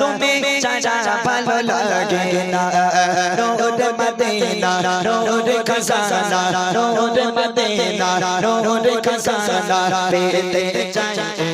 তুমি ছাড়া ভালো লাগে না নূর মদিনা নূর খজানা নূর মদিনা নূর খজানা পেতে চাই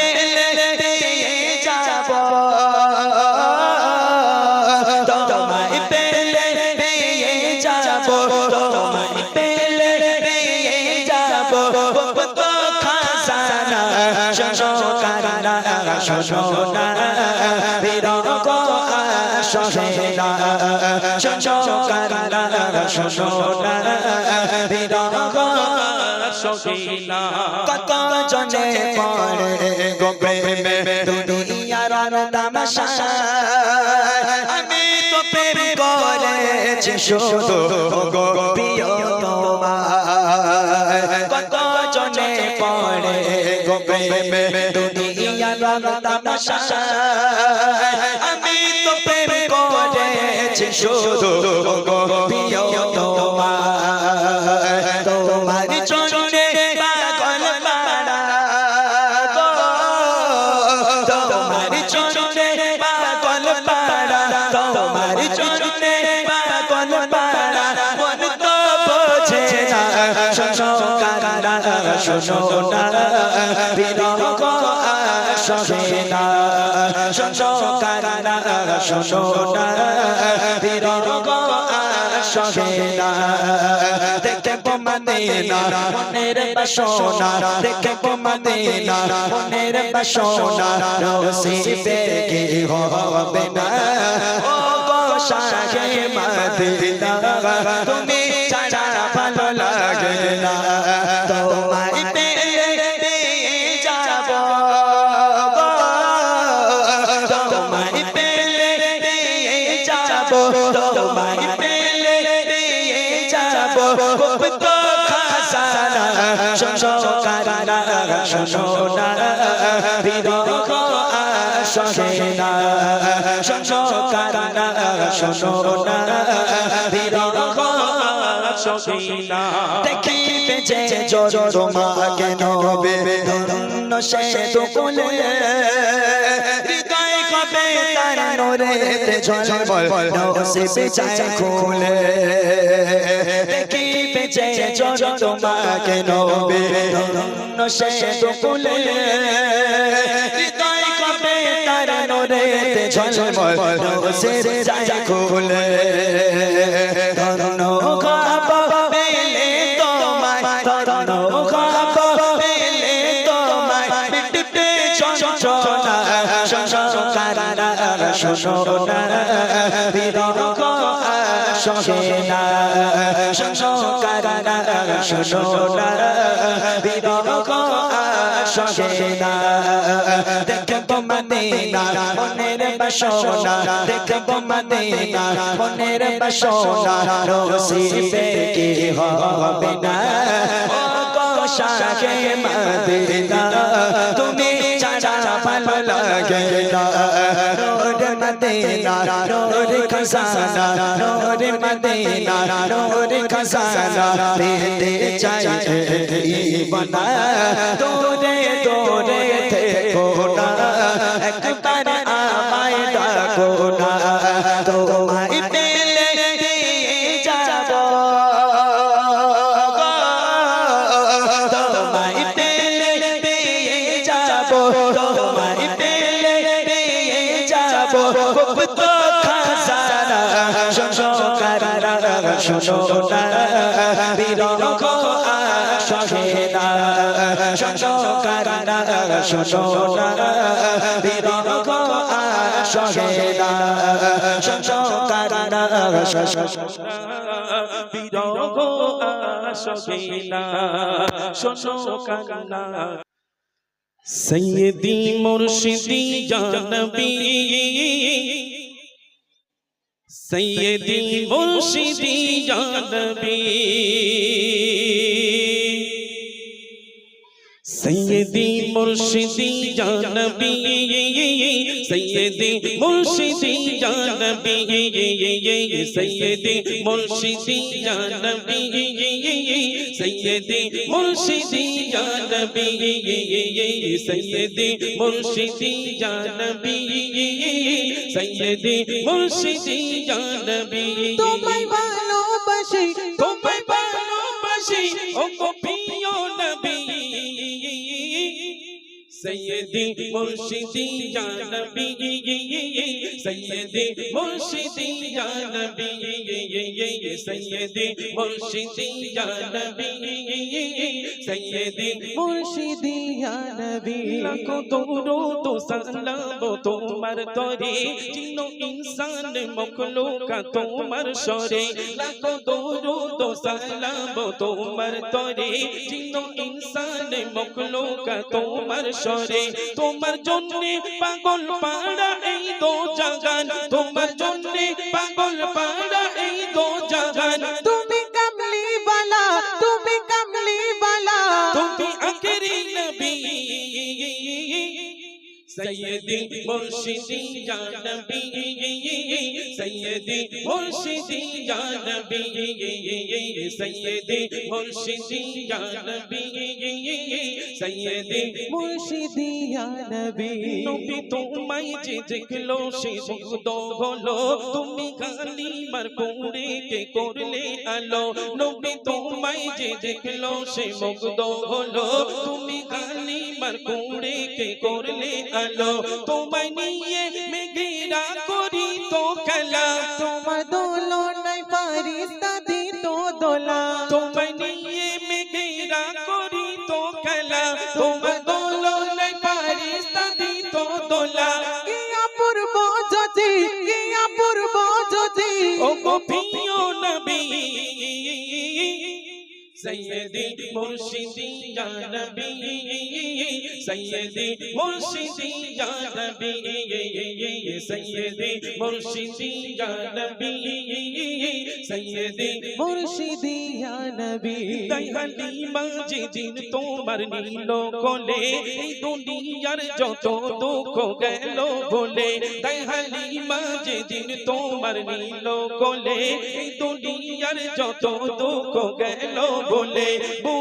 কত জনে পড়ে গো দুনিয়ার তামাশা আমি তো প্রেম করেছি শুধু গো প্রিয় তোমায় কত গো প্রেমে দুনিয়ার তামাশা আমি তো প্রেম করেছি শুধু গো প্রিয় তোমায় তোমার চরণে পাগল পাড়া গো তোমার চরণে পাগল পাড়া তোমার চরণে শোনো না বিরহ আসে না শোনো কারা শোনো না বিরহ আসে না। দেখে মদিনা মনের বাসনা। দেখে মদিনা মনের বাসনা। নসিবে কি হবে না? ও গো শাহে মদিনা তুমি শোনো কারানা শোনো না বিরহ আসে না শোনো কারানা শোনো না বিরহ দেখিবে যে জোর তোমাকে নবে ধন্য সে তো কোলে ঝলমল নসিবে চায় খুলে দেখিবে যে জন তোমাকে নবে। ধন্য সে তো হৃদয় কবে তার নোরে। ঝলমল নসিবে চায় খুলে। ধন্য শোনো কারানা শোনো না বিরহ আসে না দেখব মদিনা মনের বাসনা দেখব মদিনা মনের বাসনা রসিবে কি হবে না ও মদিনা তুমি মদিনা রোড খজানা রোড মদিনা রোড খজানা পেতে চাই বনা তোরে তোরে কারণা শোনো বিরহ সহেলা শোনো কারণা বিরহ সহেলা শোনো কারণা সৈয়দি মুর্শিদি জানবী সৈয়দি মুর্শিদি জানবী সৈয়দি মুর্শিদি জানবী সৈয়দি মুর্শিদি জানবী সৈয়দি মুর্শিদি জানবী সৈয়দি মুর্শিদি জানবী সৈয়দি মুর্শিদি জানবী সৈয়দি মুর্শিদি জানবী তোমায় ভালোবাসি তোমায় ভালোবাসি ও গো সৈয়দি মুর্শিদি জানবী সৈয়দি মুর্শিদি জানবী সৈয়দি মুর্শিদি জানবী সৈয়দি মুর্শিদিয়া নবী লাখো দৌড়ো তো সালাম তোমার তরে চিন ইনসান মখলুকা তোমার সরে লাখো দৌড়ো তো সালাম তোমার তরে চিন ইনসান মখলুকা তোমার সরে তোমার জন্য পাগল পাড়া এই দো জাগান তোমার জন্য পাগল পাড়া سيدي مرشدي يا نبي سيدي مرشدي يا نبي سيدي مرشدي يا نبي سيدي مرشدي يا نبي نبي তোমায় যে দেখল সে বুদ্ধ হলো তুমি কালিমার কোড়ে কে করলে আলো নবী তোমায় যে দেখল সে মুগ্ধ হলো তুমি কালি মাকুড়ে কে করলে আলো তোমায় নিয়ে মেঘেরা করি তো খেলা তোমার দোলো নাই পারিস দাদি তো দোলা তোমায় নিয়ে মেঘেরা করি তো খেলা তোমার দোলো নাই পারিস দাদি তো দোলা গিয়া পূর্ব যদি গিয়া পূর্ব যদি ও গোপিও নবী সৈয়দ মুর্শিদি ইয়া নবী সৈয়দি মুর্শিদি ইয়া নবী সৈয়দি মুর্শিদি ইয়া নবী সৈয়দি মুর্শিদিয়া নবী। দয়ালি মাঝে দিন তোমার নীল কোলে, এই দুনিয়ার যত দুঃখ গেল বলে। দয়ালি মাঝে দিন তোমার নীল কোলে, এই দুনিয়ার যত দুঃখ গেল বলে।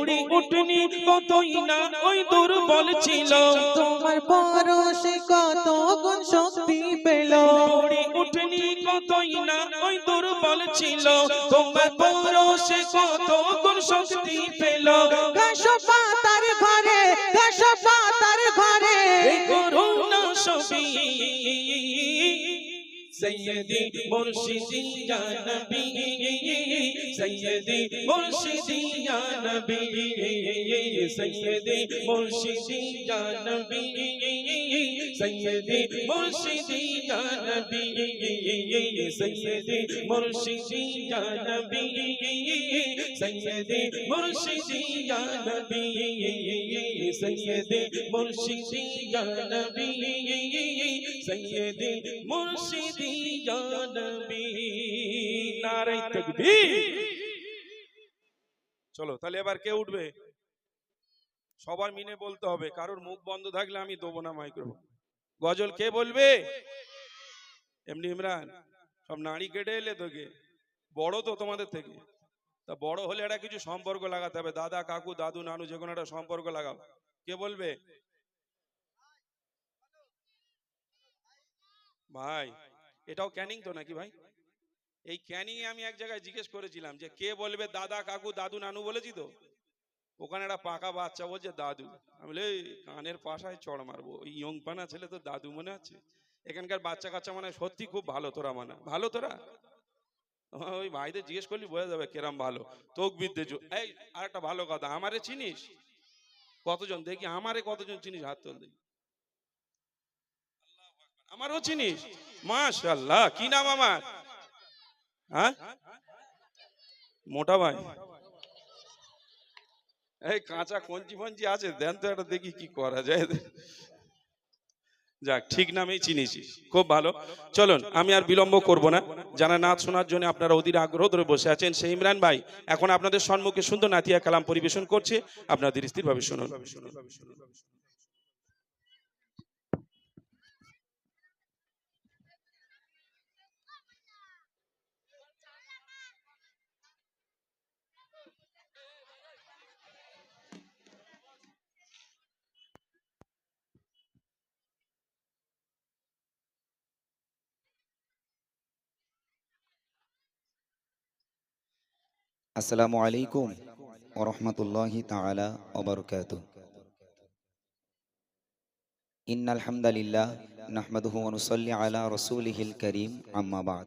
বুড়ি উঠনি কতই না ওই দুর্বল ছিল। তোমার পরশে কত গুণ শক্তি পেল। বুড়ি উঠনি কতই না ওই দুর্বল ছিল। তোমার পরশে কত গুণ শক্তি পেল। ঘাস পাতার ঘরে ঘাস পাতার ঘরে। করুণা সবই সৈয়দি মুর্শিদি ইয়া নবী সৈয়দি মুর্শিদি নবী সৈয়দি মুর্শিদি নবী সৈয়দি মুর্শিদি নবী সৈয়দি মুর্শিদি নবী সৈয়দি মুর্শিদি নবী সৈয়দি মুর্শিদি নবী সৈয়দি মুর্শিদি নবী নারে তাকবীর। চলো তাহলে এবার কে উঠবে? সবার মিনে বলতে হবে কারোর মুখ বন্ধ থাকলে আমি দেবো না মাইক্রোফোন। গজল কে বলবে? এমনি ইমরান সব নাড়ি কেটে এলে তোকে। বড় তো তোমাদের থেকে। তা বড় হলে একটা কিছু সম্পর্ক লাগাতে হবে। দাদা কাকু দাদু নানু যে কোনো একটা সম্পর্ক লাগাও। কে বলবে? ভাই। এটাও ক্যানিং তো নাকি ভাই? এই ক্যানিং এ আমি এক জায়গায় জিজ্ঞেস করেছিলাম যে কে বলবে দাদা, কাকু, দাদু, নানু বলেছি তো? ওখানে একটা পাকা বাচ্চা বলছে, দাদু। আমি বলি কানের পাশায় চড় মারবো। ওই ইয়ং পানা ছেলে তো দাদু মনে আছে? এখানকার বাচ্চা কাচ্চা মানে সত্যি খুব ভালো তোরা মানে। ভালো তোরা? ওই ভাইদের জিজ্ঞেস করলি, বোঝা যাবে কেরাম ভালো। তোক বিদ্যে এই আর একটা ভালো কথা, আমারে চিনিস? কতজন? দেখি, আমারে কতজন চিনিস? হাত তোল দেখি। আমারও চিনিস? মাশাল্লাহ কি নাম আমার? হ্যাঁ? মোটা ভাই। এই কাঁচা কঞ্চি ফঞ্চি আছে, দেন তো একটা দেখি কি করা যায়। যাক, ঠিক নামেই চিনিছি খুব ভালো। চলুন, আমি আর বিলম্ব করব না। যারা নাচ শোনার জন্য আপনারা অধীর আগ্রহ ধরে বসে আছেন। সেই ইমরান ভাই, এখন আপনাদের সম্মুখে সুন্দর নাতিয়া কালাম পরিবেশন করছে। আপনাদের স্থিরভাবে শুনুন। আসসালামু আলাইকুম ওরহমতুল্লাহি তাআলা ওবরকাত ইন্নাল হামদালিল্লাহ নাহমাদুহু ওয়া নুসাল্লি আলা রাসূলিহিল কারীম আম্মা বাদ